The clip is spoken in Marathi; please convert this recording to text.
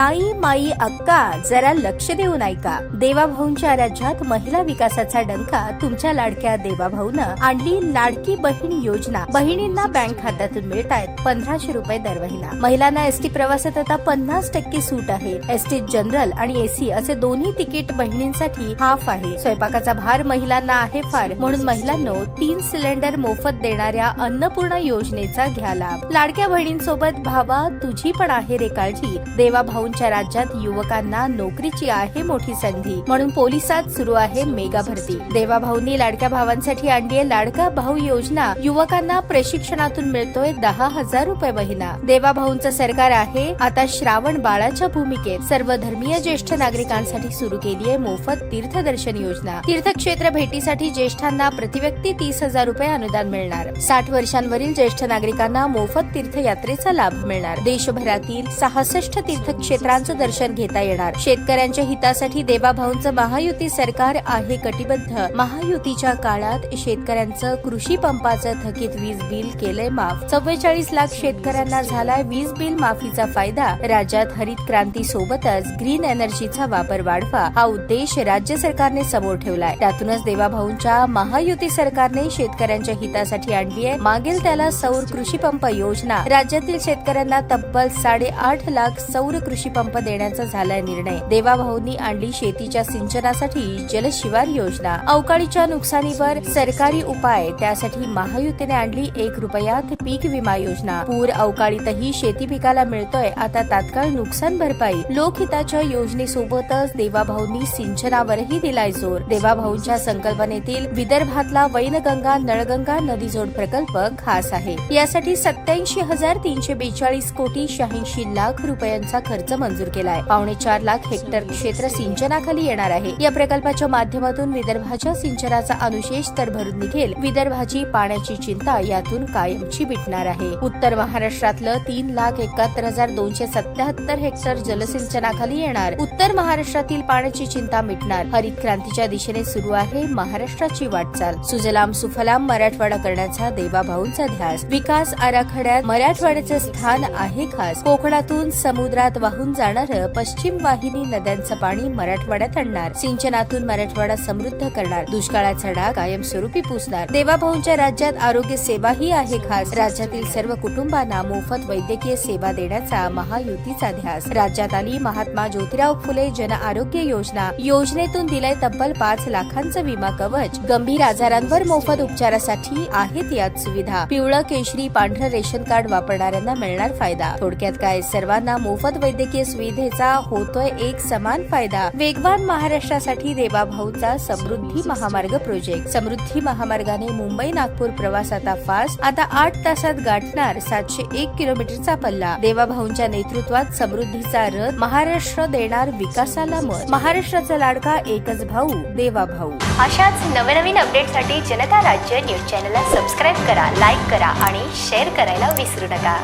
आई माई अक्का जरा लक्ष देऊन ऐका. देवाभाऊंच्या राज्यात महिला विकासाचा डंका तुमच्या लाडक्या देवाभाऊनं आणली लाडकी बहीण योजना. बहिणींना बँक खात्यातून मिळत आहेत पंधराशे रुपये दर महिना महिलांना एसटी प्रवासात आता पन्नास टक्के सूट आहे. एसटी जनरल आणि एसी असे दोन्ही तिकीट बहिणींसाठी हाफ आहे. स्वयंपाकाचा भार महिलांना आहे फार. म्हणून महिलांनो तीन सिलेंडर मोफत देणाऱ्या अन्नपूर्णा योजनेचा घ्या लाभ. लाडक्या बहिणींसोबत भावा तुझी पण आहे रे काळजी. देवाभाऊ भाऊंच्या राज्यात युवकांना नोकरीची आहे मोठी संधी. म्हणून पोलिसात सुरू आहे मेगा भरती. देवा लाडक्या भावांसाठी आणलीये लाडका भाऊ योजना. युवकांना प्रशिक्षणातून मिळतोय दहा हजार रुपये महिना. देवा भाऊंचं सरकार आहे आता श्रावण बाळाच्या भूमिकेत. सर्व धर्मीय ज्येष्ठ नागरिकांसाठी सुरू केली आहे मोफत तीर्थदर्शन योजना. तीर्थक्षेत्र भेटीसाठी ज्येष्ठांना प्रतिव्यक्ती तीस हजार रुपये अनुदान मिळणार. साठ वर्षांवरील ज्येष्ठ नागरिकांना मोफत तीर्थयात्रेचा लाभ मिळणार. देशभरातील सहासष्ट तीर्थक्षेत्र क्षेत्रांचं दर्शन घेता येणार. शेतकऱ्यांच्या हितासाठी देवाभाऊंचं महायुती सरकार आहे कटिबद्ध. महायुतीच्या काळात शेतकऱ्यांचं कृषी पंपाचं थकीत वीज बिल केलंय माफ. चव्वेचाळीस लाख शेतकऱ्यांना झालाय वीज बिल माफीचा फायदा. राज्यात हरित क्रांती सोबतच ग्रीन एनर्जीचा वापर वाढवा. हा उद्देश राज्य सरकारने समोर ठेवलाय. त्यातूनच देवाभाऊंच्या महायुती सरकारने शेतकऱ्यांच्या हितासाठी आणली आहे. मागील त्याला सौर कृषी पंप योजना. राज्यातील शेतकऱ्यांना तब्बल साडेआठ लाख सौर कृषी पंप देण्याचा झाला निर्णय. देवाभाऊंनी आणली शेतीच्या सिंचनासाठी जलशिवार योजना. अवकाळीच्या नुकसानीवर सरकारी उपाय त्यासाठी महायुतीने आणली एक रुपयात पीक विमा योजना. पूर अवकाळीतही शेती पिकाला मिळतोय आता तात्काळ नुकसान भरपाई. लोकहिताच्या योजनेसोबतच देवाभाऊंनी सिंचनावरही दिलाय जोर. देवाभाऊंच्या संकल्पनेतील विदर्भातला वैनगंगा नळगंगा नदीजोड प्रकल्प खास आहे. यासाठी सत्याऐंशी हजार तीनशे बेचाळीस कोटी शहाऐंशी लाख रुपयांचा खर्च मंजूर केलाय. पावणे चार लाख हेक्टर क्षेत्र सिंचनाखाली येणार आहे. या प्रकल्पाच्या माध्यमातून विदर्भाच्या सिंचनाचा अनुशेष तर भरून निघेल. विदर्भाची पाण्याची चिंता यातून कायमची मिटणार आहे. उत्तर महाराष्ट्रातलं तीन लाख एकाहत्तर हजार दोनशे सत्याहत्तर हेक्टर जलसिंचनाखाली येणार. उत्तर महाराष्ट्रातील पाण्याची चिंता मिटणार. हरित क्रांतीच्या दिशेने सुरू आहे महाराष्ट्राची वाटचाल. सुजलाम सुफलाम मराठवाडा करण्याचा देवाभाऊंचा ध्यास. विकास आराखड्यात मराठवाड्याचे स्थान आहे खास. कोकणातून समुद्रात वाहून जाणार पश्चिम वाहिनी नद्यांचं पाणी मराठवाड्यात आणणार. सिंचनातून मराठवाडा समृद्ध करणार. दुष्काळाचा डाग कायमस्वरूपी पुसणार. देवाभाऊंच्या राज्यात आरोग्य सेवाही आहे खास. राज्यातील सर्व कुटुंबांना मोफत वैद्यकीय सेवा देण्याचा महायुतीचा ध्यास. राज्यात आली महात्मा ज्योतिराव फुले जन आरोग्य योजना. योजनेतून दिलाय तब्बल पाच लाखांचं विमा कवच. गंभीर आजारांवर मोफत उपचारासाठी आहेत यात सुविधा. पिवळं केशरी पांढरं रेशन कार्ड वापरणाऱ्यांना मिळणार फायदा. थोडक्यात काय? सर्वांना मोफत वैद्यकीय वैद्यकीय सुविधेचा होतोय एक समान फायदा. वेगवान महाराष्ट्रासाठी देवाभाऊचा समृद्धी महामार्ग प्रोजेक्ट समृद्धी महामार्गाने मुंबई नागपूर प्रवास आता फास्ट आता आठ तासात गाठणार सातशे एक किलोमीटरचा पल्ला. देवाभाऊंच्या नेतृत्वात समृद्धीचा रथ महाराष्ट्र देणार विकासाला मत. महाराष्ट्राचा लाडका एकच भाऊ देवाभाऊ. अशाच नवनवीन अपडेटसाठी जनता राज्य न्यूज चॅनलला सबस्क्राईब करा लाईक करा आणि शेअर करायला विसरू नका.